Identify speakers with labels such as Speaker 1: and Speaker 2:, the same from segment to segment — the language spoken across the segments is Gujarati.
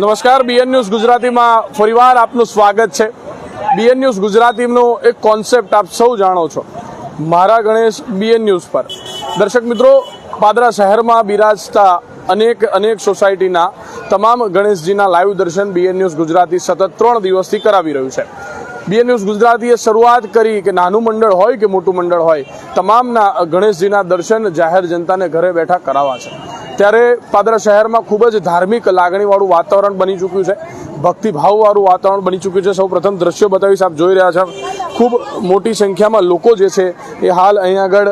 Speaker 1: નમસ્કાર બીએન ન્યૂઝ ગુજરાતીમાં ફરીવાર આપનું સ્વાગત છે. બીએન ન્યૂઝ ગુજરાતીનો એક કોન્સેપ્ટ આપ સૌ જાણો છો. મારા ગણેશ બીએન ન્યૂઝ પર. દર્શક મિત્રો, પાદરા શહેરમાં બિરાજતા અનેક અનેક સોસાયટીના તમામ ગણેશજીના લાઈવ દર્શન બીએન ન્યૂઝ ગુજરાતી સતત ત્રણ દિવસથી કરાવી રહ્યું છે. બીએન ન્યૂઝ ગુજરાતીએ શરૂઆત કરી કે નાનું મંડળ હોય કે મોટું મંડળ હોય, તમામના ગણેશજીના દર્શન જાહેર જનતાને ઘરે બેઠા કરાવવા છે. ત્યારે પાદરા શહેરમાં ખૂબ જ ધાર્મિક લાગણીવાળું વાતાવરણ બની ચૂક્યું છે. ભક્તિભાવવાળું વાતાવરણ બની ચૂક્યું છે. સૌ પ્રથમ દ્રશ્યો બતાવીશ આપ જોઈ રહ્યા છો. ખૂબ મોટી સંખ્યામાં લોકો જે છે એ હાલ અહીં આગળ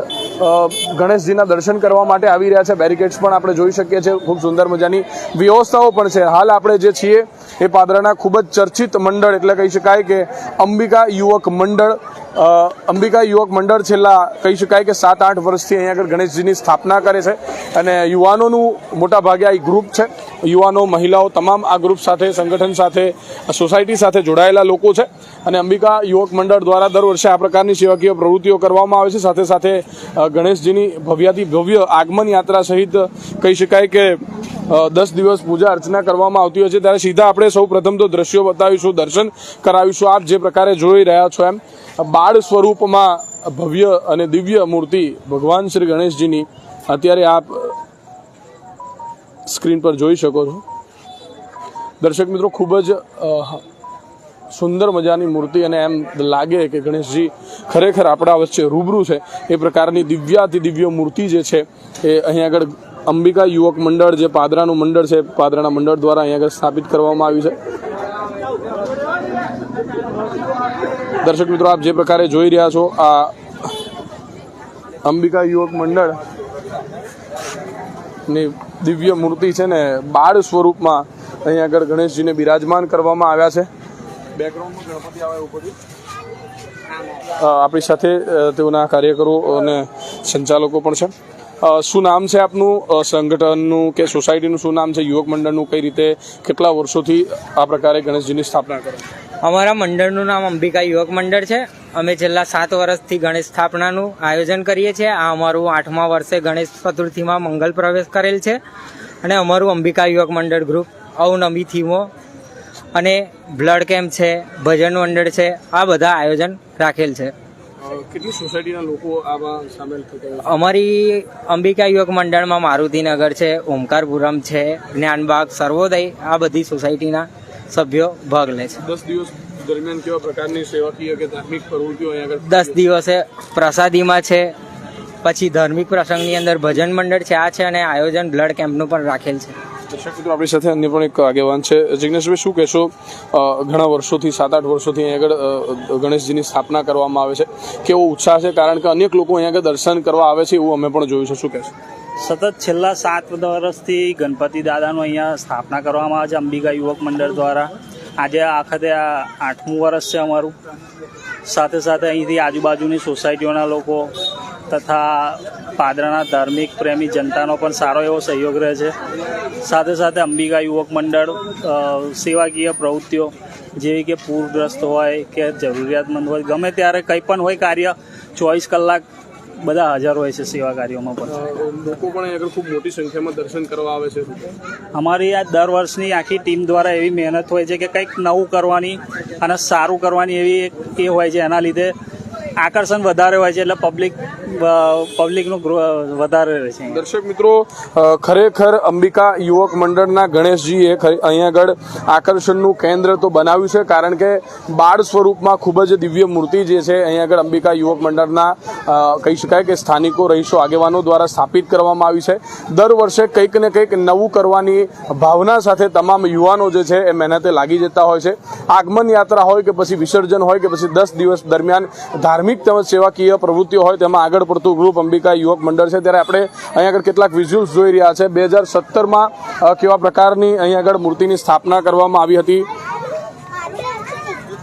Speaker 1: ગણેશજીના દર્શન કરવા માટે આવી રહ્યા છે. બેરિકેડ્સ પણ આપણે જોઈ શકીએ છીએ. ખૂબ સુંદર મજાની વ્યવસ્થાઓ પણ છે. હાલ આપણે જે છીએ એ પાદરાના ખૂબ જ ચર્ચિત મંડળ એટલે કહી શકાય કે અંબિકા યુવક મંડળ અંબિકા યુવક મંડળ છેલ્લા કહી શકાય કે સાત આઠ વર્ષથી અહીંયા આગળ ગણેશજીની સ્થાપના કરે છે અને યુવાનોનું મોટા ભાગે આ ગ્રુપ છે. યુવાનો, મહિલાઓ તમામ આ ગ્રુપ સાથે, સંગઠન સાથે સોસાયટી સાથે જોડાયેલા લોકો છે અને અંબિકા યુવક મંડળ દ્વારા દર વર્ષે આ પ્રકારની સેવાકીય પ્રવૃત્તિઓ કરવામાં આવે છે. સાથે સાથે ગણેશજીની ભવ્યાથી ભવ્ય આગમન યાત્રા સહિત કહી શકાય કે દસ દિવસ પૂજા અર્ચના કરવામાં આવતી હોય છે. ત્યારે સીધા આપણે સૌ પ્રથમ તો દ્રશ્યો બતાવીશું, દર્શન કરાવીશું. આપ જે પ્રકારે જોઈ રહ્યા છો એમ, બાળ સ્વરૂપમાં ભવ્ય અને દિવ્ય મૂર્તિ ભગવાન શ્રી ગણેશજીની અત્યારે આપ સ્ક્રીન પર જોઈ શકો છો. દર્શક મિત્રો, ખૂબ જ સુંદર મજાની મૂર્તિ અને એમ લાગે કે ગણેશજી ખરેખર આપણા વચ્ચે રૂબરૂ છે. એ પ્રકારની દિવ્યાતિ દિવ્ય મૂર્તિ જે છે, એ અહીં આગળ અંબિકા યુવક મંડળ જે પાદરાનું મંડળ છે પાદરાના મંડળ દ્વારા અહીંયા આગળ સ્થાપિત કરવામાં આવ્યું છે. દર્શક મિત્રો આપ જે પ્રકારે જોઈ રહ્યા છો આ અંબિકા યુવક મંડળની દિવ્ય મૂર્તિ છે ને બાળ સ્વરૂપમાં અહીંયા આગળ ગણેશજીને બિરાજમાન કરવામાં આવ્યા છે. બેકગ્રાઉન્ડમાં ગણપતિ આવે ઉપરથી આપણી સાથે તેઓના કાર્યકરો અને સંચાલકો પણ છે. શું નામ છે આપનું? સંગઠનનું કે સોસાયટીનું શું નામ છે? યુવક મંડળનું કઈ રીતે? કેટલા વર્ષોથી આ પ્રકારે ગણેશજીની સ્થાપના કરો?
Speaker 2: અમારા મંડળનું નામ અંબિકા યુવક મંડળ છે. અમે છેલ્લા સાત વર્ષથી ગણેશ સ્થાપનાનું આયોજન કરીએ છીએ. આ અમારું આઠમા વર્ષે ગણેશ ચતુર્થીમાં મંગલ પ્રવેશ કરેલ છે. અને અમારું અંબિકા યુવક મંડળ ગ્રુપ અવનવી થીમો અને બ્લડ કેમ્પ છે, ભજન મંડળ છે, આ બધા આયોજન રાખેલ છે.
Speaker 1: કેટલી સોસાયટીના લોકો આમાં સામેલ થતા
Speaker 2: અમારી અંબિકા યુવક મંડળમાં મારુતિનગર છે ઓમકારપુરમ છે જ્ઞાનબાગ સર્વોદય આ બધી સોસાયટીના સભ્યો ભાગ લે છે.
Speaker 1: દસ દિવસ દરમિયાન કેવા પ્રકારની સેવાકીય કે ધાર્મિક પ્રવૃત્તિઓ અહીંયા
Speaker 2: દસ દિવસે પ્રસાદીમાં છે પછી ધાર્મિક પ્રસંગની અંદર ભજન મંડળ છે આ છે અને આયોજન બ્લડ કેમ્પનું પણ રાખેલ છે.
Speaker 1: દર્શક મિત્રો, આપણી સાથે અન્ય પણ એક આગેવાન છે. જિજ્ઞેશભાઈ શું કહેશો? ઘણા વર્ષોથી સાત આઠ વર્ષોથી અહીં આગળ ગણેશજીની સ્થાપના કરવામાં આવે છે. કેવો ઉત્સાહ છે? કારણ કે અનેક લોકો અહીંયા આગળ દર્શન કરવા આવે છે એવું અમે પણ જોયું છે. શું કહેશો?
Speaker 3: સતત છેલ્લા સાત વર્ષથી ગણપતિ દાદાનું અહીંયા સ્થાપના કરવામાં આવે છે અંબિકા યુવક મંડળ દ્વારા. આજે આ વખતે આ આઠમું વર્ષ છે અમારું. સાથે સાથે અહીંથી આજુબાજુની સોસાયટીઓના લોકો તથા પાદરાના ધાર્મિક પ્રેમી જનતાનો પણ સારો એવો સહયોગ રહે છે. સાથે સાથે અંબિકા યુવક મંડળ સેવાકીય પ્રવૃત્તિઓ જેવી કે પૂરગ્રસ્ત હોય કે જરૂરિયાતમંદ હોય, ગમે ત્યારે કંઈ પણ હોય કાર્ય ચોવીસ કલાક બધા હાજર હોય છે સેવા કાર્યોમાં પણ.
Speaker 1: લોકો પણ આગળ ખૂબ મોટી સંખ્યામાં દર્શન કરવા આવે છે.
Speaker 3: અમારી આ દર વર્ષની આખી ટીમ દ્વારા એવી મહેનત હોય છે કે કંઈક નવું કરવાની અને સારું કરવાની એવી એક એ હોય છે એના લીધે આકર્ષણ વધારે હોય છે એટલે પબ્લિક પબ્લિકનું વધારે રહે છે.
Speaker 1: દર્શક મિત્રો ખરેખર અંબિકા યુવક મંડળના ગણેશજીએ અહીંયા આગળ આકર્ષણનું કેન્દ્ર તો બનાવ્યું છે, કારણ કે બાળ સ્વરૂપમાં ખૂબ જ દિવ્ય મૂર્તિ જે છે અહીંયા આગળ અંબિકા યુવક મંડળના કહી શકાય કે સ્થાનિકો, રહીશો, આગેવાનો દ્વારા સ્થાપિત કરવામાં આવી છે. દર વર્ષે કંઈક ને કંઈક નવું કરવાની ભાવના સાથે તમામ યુવાનો જે છે, એ મહેનતે લાગી જતા હોય છે. આગમન યાત્રા હોય કે પછી વિસર્જન હોય કે પછી દસ દિવસ દરમિયાન ધાર્મિક તેમજ સેવાકીય પ્રવૃત્તિઓ હોય તેમાં આગળ પડતું ગ્રુપ અંબિકા યુવક મંડળ છે. ત્યારે આપણે અહીંયા આગળ કેટલાક વિઝ્યુઅલ્સ જોઈ રહ્યા છે. બે હજાર સત્તરમાં કેવા પ્રકારની અહીંયા આગળ મૂર્તિની સ્થાપના કરવામાં આવી હતી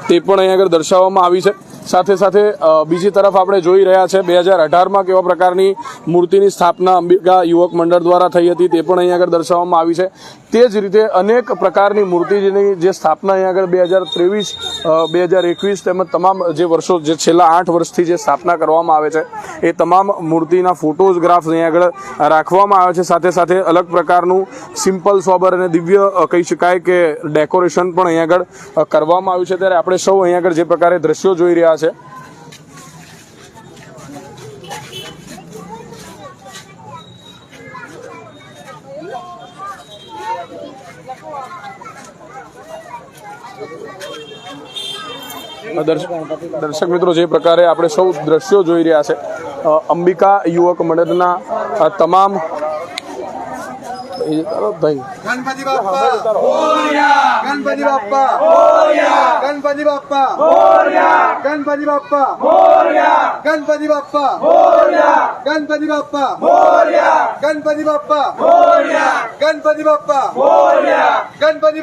Speaker 1: તે પણ અહીંયા આગળ દર્શાવવામાં આવી છે. સાથે સાથે બીજી તરફ આપણે જોઈ રહ્યા છે, બે હજાર અઢારમાં કેવા પ્રકારની મૂર્તિની સ્થાપના અંબિકા યુવક મંડળ દ્વારા થઈ હતી તે પણ અહીંયા આગળ દર્શાવવામાં આવી છે. તે જ રીતે અનેક પ્રકારની મૂર્તિની જે સ્થાપના અહીંયા આગળ બે હજાર ત્રેવીસ બે હજાર એકવીસ તેમજ તમામ જે વર્ષો, જે છેલ્લા આઠ વર્ષથી જે સ્થાપના કરવામાં આવે છે, એ તમામ મૂર્તિના ફોટોગ્રાફ્સ અહીંયા આગળ રાખવામાં આવે છે. સાથે સાથે અલગ પ્રકારનું સિમ્પલ સોબર અને દિવ્ય કહી શકાય કે ડેકોરેશન પણ અહીંયા આગળ કરવામાં આવ્યું છે. ત્યારે આપણે સૌ અહીંયા આગળ જે પ્રકારે દ્રશ્યો જોઈ રહ્યા છે. દર્શક મિત્રો જે પ્રકારે આપણે સૌ દ્રશ્યો જોઈ રહ્યા છે અંબિકા યુવક મંડળના ભાઈ
Speaker 4: બાપા મોરિયા બાપા મોરિયા બાપા મોરિયા ગણપતિ બાપા મોરિયા ગણપતિ બાપા મોરિયા બાપા મોરિયા ગણપતિ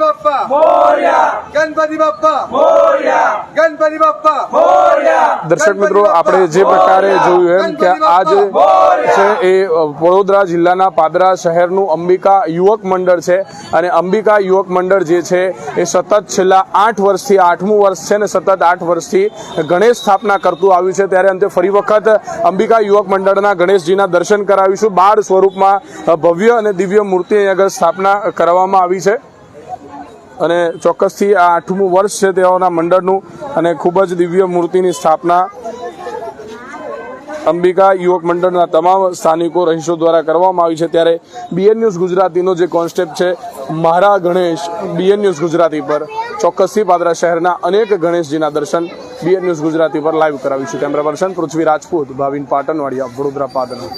Speaker 4: બાપા મોરિયા ગણપતિ બાપા મોરિયા ગણપતિ બાપા
Speaker 1: દર્શક મિત્રો આપણે જે પ્રકારે જોયું એમ કે આજે છે એ વડોદરા જિલ્લાના પાદરા શહેરનું અંબિકા યુવક મંડળ છે અને અંબિકા યુવક મંડળ જે છે એ સતત છેલ્લા આઠ વર્ષથી, આઠમું વર્ષ છે ને સતત આઠ વર્ષથી ગણેશ સ્થાપના કરતું આવ્યું છે. ત્યારે અંતે ફરી વખત અંબિકા યુવક મંડળના ગણેશજીના દર્શન કરાવીશું. બાર સ્વરૂપમાં ભવ્ય અને દિવ્ય મૂર્તિ અહીં આગળ સ્થાપના કરવામાં આવી છે. અને ચોક્કસથી આ આઠમું વર્ષ છે તેઓના મંડળનું અને ખૂબ જ દિવ્ય મૂર્તિની સ્થાપના અંબિકા યુવક મંડળના તમામ સ્થાનિકો, રહીશો દ્વારા કરવામાં આવી છે. ત્યારે બીએન ન્યૂઝ ગુજરાતીનો જે કોન્સેપ્ટ છે, મારા ગણેશ બીએન ન્યૂઝ ગુજરાતી પર ચોક્કસથી પાદરા શહેરના અનેક ગણેશજીના દર્શન બીએન ન્યૂઝ ગુજરાતી પર લાઈવ કરાવીશું કેમેરા પર્સન પૃથ્વી રાજપૂત ભાવિન પાટણવાડિયા, વડોદરા પાદરા.